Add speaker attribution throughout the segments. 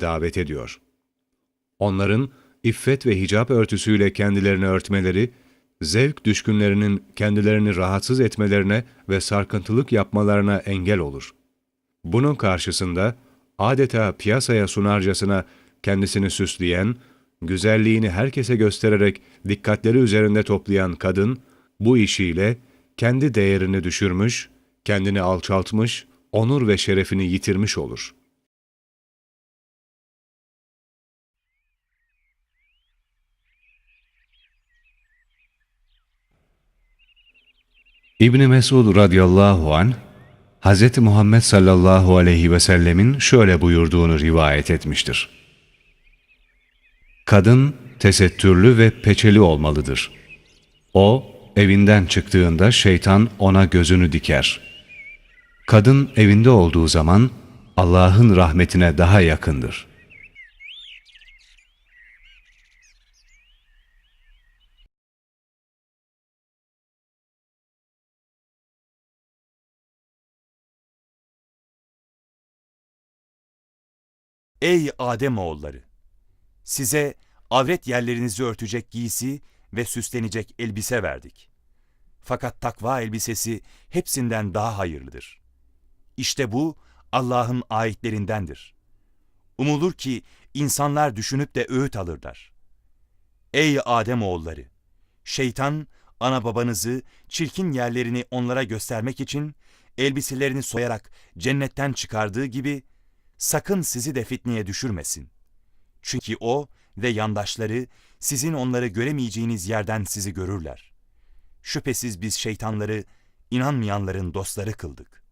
Speaker 1: davet ediyor. Onların iffet ve hicap örtüsüyle kendilerini örtmeleri, zevk düşkünlerinin kendilerini rahatsız etmelerine ve sarkıntılık yapmalarına engel olur. Bunun karşısında adeta piyasaya sunarcasına kendisini süsleyen, güzelliğini herkese göstererek dikkatleri üzerinde toplayan kadın, bu işiyle kendi değerini düşürmüş, kendini alçaltmış, onur ve şerefini yitirmiş olur. İbni Mesud radıyallahu an Hz. Muhammed sallallahu aleyhi ve sellemin şöyle buyurduğunu rivayet etmiştir. Kadın tesettürlü ve peçeli olmalıdır. O, evinden çıktığında şeytan ona gözünü diker. Kadın evinde olduğu zaman Allah'ın rahmetine daha yakındır.
Speaker 2: Ey Adem oğulları! Size avret yerlerinizi örtecek giysi ve süslenecek elbise verdik. Fakat takva elbisesi hepsinden daha hayırlıdır. İşte bu Allah'ın ayetlerindendir. Umulur ki insanlar düşünüp de öğüt alırlar. Ey Adem oğulları! Şeytan ana babanızı çirkin yerlerini onlara göstermek için elbiselerini soyarak cennetten çıkardığı gibi sakın sizi de fitneye düşürmesin. Çünkü o ve yandaşları sizin onları göremeyeceğiniz yerden sizi görürler. Şüphesiz biz şeytanları inanmayanların dostları kıldık.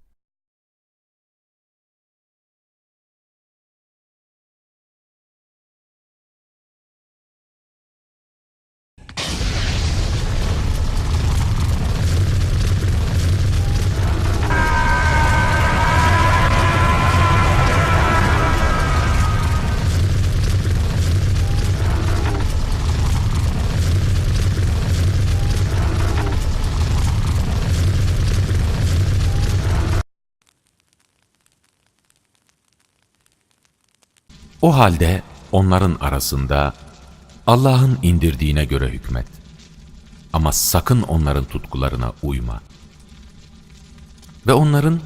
Speaker 3: O halde onların arasında Allah'ın indirdiğine göre hükmet. Ama sakın onların tutkularına uyma. Ve onların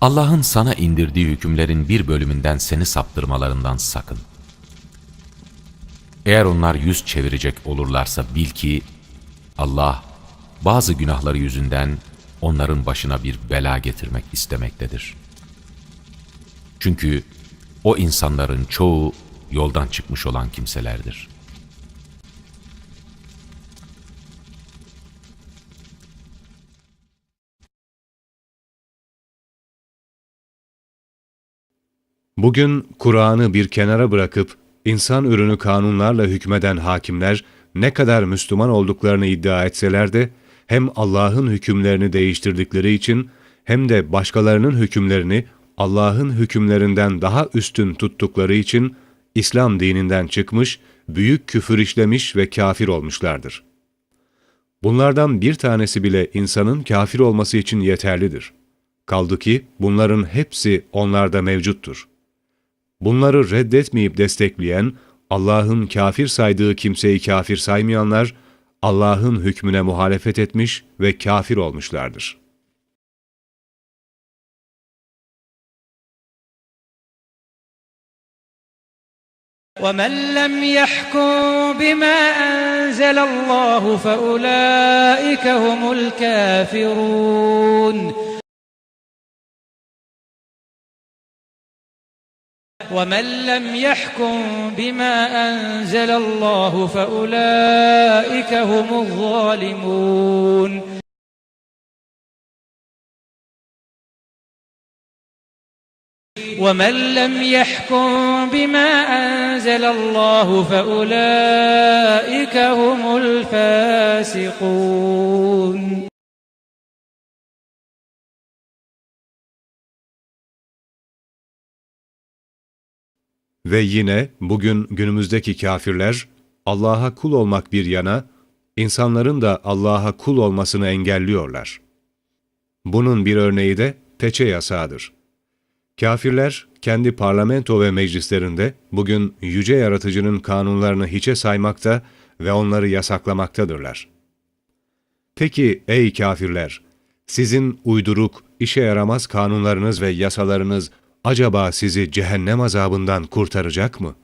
Speaker 3: Allah'ın sana indirdiği hükümlerin bir bölümünden seni saptırmalarından sakın. Eğer onlar yüz çevirecek olurlarsa bil ki Allah bazı günahları yüzünden onların başına bir bela getirmek istemektedir. Çünkü o insanların çoğu yoldan çıkmış olan kimselerdir.
Speaker 1: Bugün Kur'an'ı bir kenara bırakıp insan ürünü kanunlarla hükmeden hakimler ne kadar Müslüman olduklarını iddia etseler de hem Allah'ın hükümlerini değiştirdikleri için hem de başkalarının hükümlerini Allah'ın hükümlerinden daha üstün tuttukları için İslam dininden çıkmış, büyük küfür işlemiş ve kafir olmuşlardır. Bunlardan bir tanesi bile insanın kafir olması için yeterlidir. Kaldı ki bunların hepsi onlarda mevcuttur. Bunları reddetmeyip destekleyen, Allah'ın kafir saydığı kimseyi kafir saymayanlar, Allah'ın hükmüne muhalefet etmiş ve kafir olmuşlardır.
Speaker 4: ومن لم يحكم بما أنزل الله فأولئك هم الكافرون. ومن لم يحكم بما أنزل الله فأولئك هم الظالمون. ومن لم يحكم بما أنزل الله فأولئك هم الفاسقون
Speaker 1: Ve yine bugün günümüzdeki kafirler Allah'a kul olmak bir yana, insanların da Allah'a kul olmasını engelliyorlar. Bunun bir örneği de peçe yasağıdır. Kafirler kendi parlamento ve meclislerinde bugün yüce yaratıcının kanunlarını hiçe saymakta ve onları yasaklamaktadırlar. Peki ey kafirler! Sizin uyduruk, işe yaramaz kanunlarınız ve yasalarınız acaba sizi cehennem azabından kurtaracak mı?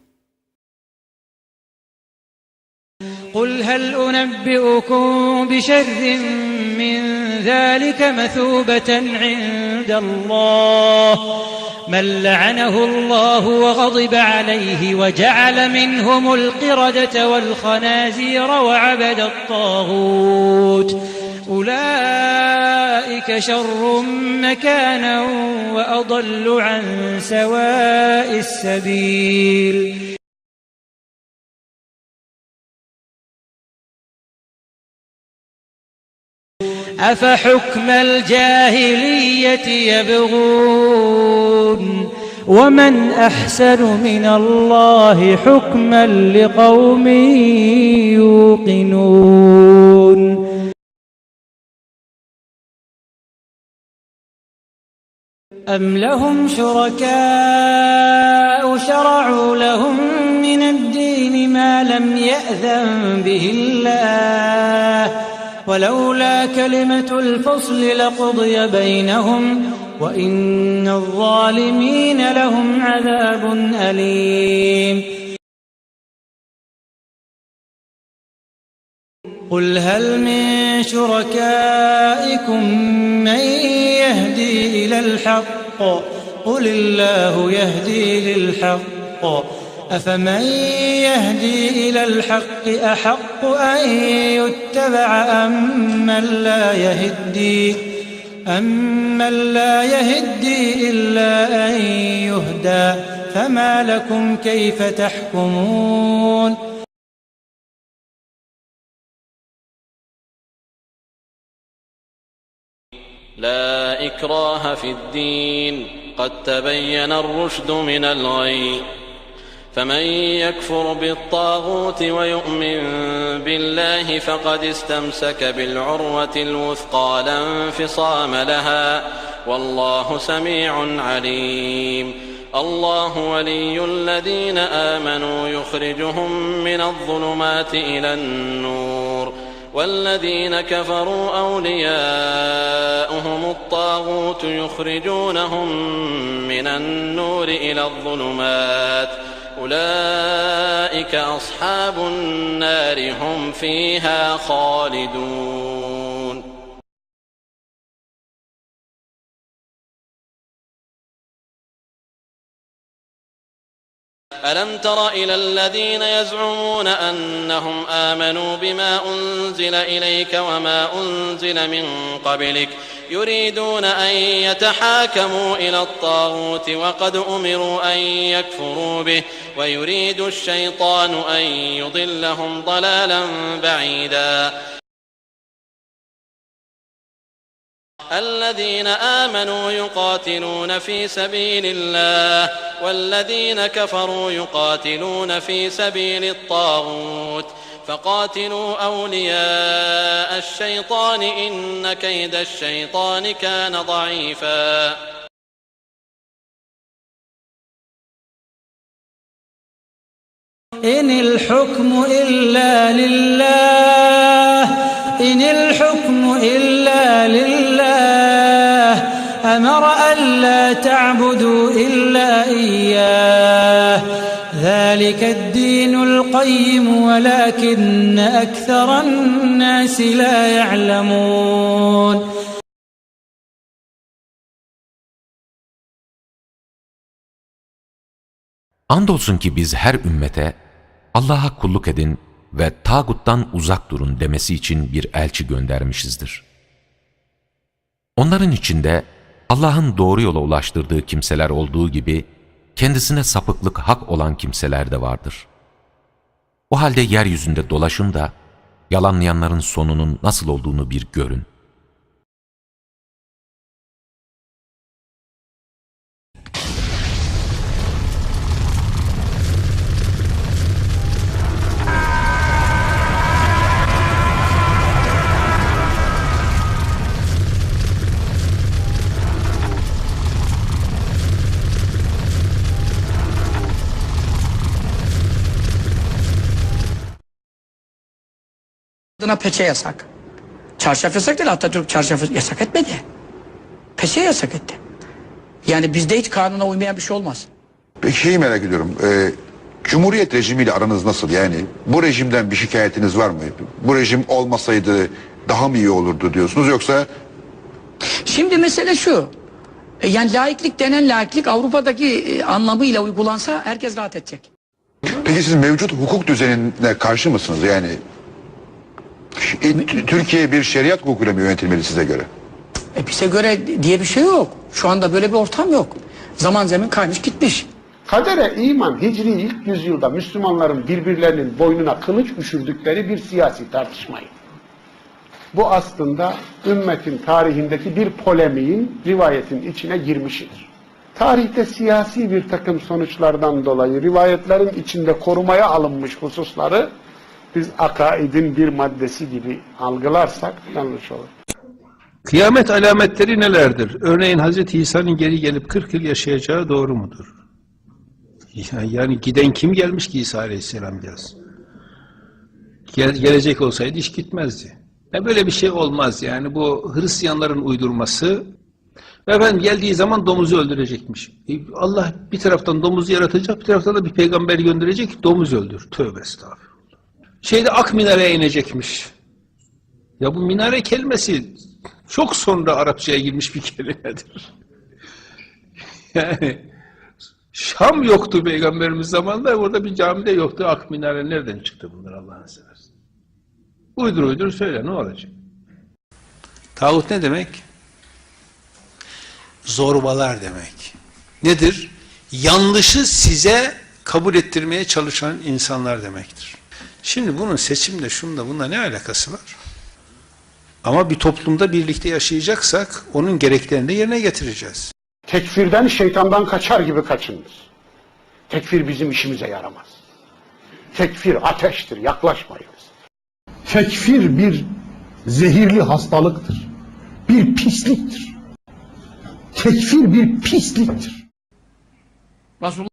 Speaker 4: قل هل أنبئكم بشر من ذلك مثوبة عند الله. من لعنه الله وغضب عليه وجعل منهم القردة والخنازير وعبد الطاغوت. أولئك شر مكانا وأضل عن سواء السبيل. أفحكم الجاهلية يبغون؟ ومن أحسن من الله حكما لقوم يوقنون؟ أم لهم شركاء شرعوا لهم من الدين ما لم يأذن به الله؟ ولولا كلمة الفصل لقضي بينهم وإن الظالمين لهم عذاب أليم. قل هل من شركائكم من يهدي إلى الحق؟ قل الله يهدي للحق. أفمن يهدي إلى الحق أحق أن يتبع أم من لا يهدي؟ أمن لا يهدي إلا أن يهدى؟ فما لكم كيف تحكمون؟
Speaker 5: لا إكراه في الدين قد تبين الرشد من الغي. فمن يكفر بالطاغوت ويؤمن بالله فقد استمسك بالعروة الوثقى لا انفصام لها والله سميع عليم. الله ولي الذين آمنوا يخرجهم من الظلمات إلى النور. والذين كفروا أولياؤهم الطاغوت يخرجونهم من النور إلى الظلمات. أولئك أصحاب النار هم فيها خالدون. ألم تر إلى الذين يزعمون أنهم آمنوا بما أنزل إليك وما أنزل من قبلك يريدون أن يتحاكموا إلى الطاغوت وقد أمروا أن يكفروا به ويريد الشيطان أن يضلهم ضلالا بعيدا. الذين آمنوا يقاتلون في سبيل الله والذين كفروا يقاتلون في سبيل الطاغوت. فقاتلوا أولياء الشيطان إن كيد الشيطان كان ضعيفا.
Speaker 4: إن الحكم إلا لله إن الحكم إلا لله أمر ألا تعبدوا إلا إياه. ذلك الدين القيم ولكن أكثر الناس لا يعلمون
Speaker 3: Andolsun ki biz her ümmete Allah'a kulluk edin ve tağuttan uzak durun demesi için bir elçi göndermişizdir. Onların içinde Allah'ın doğru yola ulaştırdığı kimseler olduğu gibi kendisine sapıklık hak olan kimseler de vardır. O halde yeryüzünde dolaşın da yalanlayanların sonunun nasıl olduğunu bir görün.
Speaker 6: Adına peçe yasak. Çarşaf yasak değil Atatürk çarşafı yasak etmedi. Peçe yasak etti. Yani bizde hiç kanuna uymayan bir şey olmaz.
Speaker 7: Peki şeyi merak ediyorum. Ee, Cumhuriyet rejimiyle aranız nasıl? Yani bu rejimden bir şikayetiniz var mı? Bu rejim olmasaydı daha mı iyi olurdu diyorsunuz yoksa
Speaker 6: Şimdi mesele şu. e, Yani laiklik denen laiklik Avrupa'daki e, anlamıyla uygulansa herkes rahat edecek.
Speaker 7: peki siz mevcut hukuk düzenine karşı mısınız? Yani e, Türkiye bir şeriat hukukuyla mı yönetilmeli size göre?
Speaker 6: E bize göre diye bir şey yok. Şu anda böyle bir ortam yok. Zaman zemin kaymış gitmiş.
Speaker 8: Kadere iman Hicri ilk yüzyılda Müslümanların birbirlerinin boynuna kılıç üşürdükleri bir siyasi tartışmaydı. Bu aslında ümmetin tarihindeki bir polemiğin rivayetin içine girmişidir. Tarihte siyasi bir takım sonuçlardan dolayı rivayetlerin içinde korumaya alınmış hususları biz akaidin bir maddesi gibi algılarsak yanlış olur.
Speaker 9: Kıyamet alametleri nelerdir? Örneğin Hz. İsa'nın geri gelip 40 yıl yaşayacağı doğru mudur? Yani, giden kim gelmiş ki İsa Aleyhisselam biraz? Gel, gelecek olsaydı iş gitmezdi. Ya böyle bir şey olmaz yani bu Hristiyanların uydurması efendim geldiği zaman domuzu öldürecekmiş. E, Allah bir taraftan domuzu yaratacak bir taraftan da bir peygamber gönderecek domuz öldür. Tövbe estağfurullah. Şeyde ak minareye inecekmiş. Ya bu minare kelimesi çok sonra Arapçaya girmiş bir kelimedir. Yani Şam yoktu peygamberimiz zamanında orada bir camide yoktu. Ak minare nereden çıktı bunlar Allah'ını seversen. Uydur uydur söyle ne olacak? Tağut ne demek? Zorbalar demek. Nedir? Yanlışı size kabul ettirmeye çalışan insanlar demektir. Şimdi bunun seçimle şunda bunda ne alakası var? Ama bir toplumda birlikte yaşayacaksak onun gereklerini de yerine getireceğiz.
Speaker 8: Tekfirden şeytandan kaçar gibi kaçınır. Tekfir bizim işimize yaramaz. Tekfir ateştir, yaklaşmayınız. Tekfir bir zehirli hastalıktır. Bir pisliktir. Tekfir bir pisliktir.
Speaker 6: Resulullah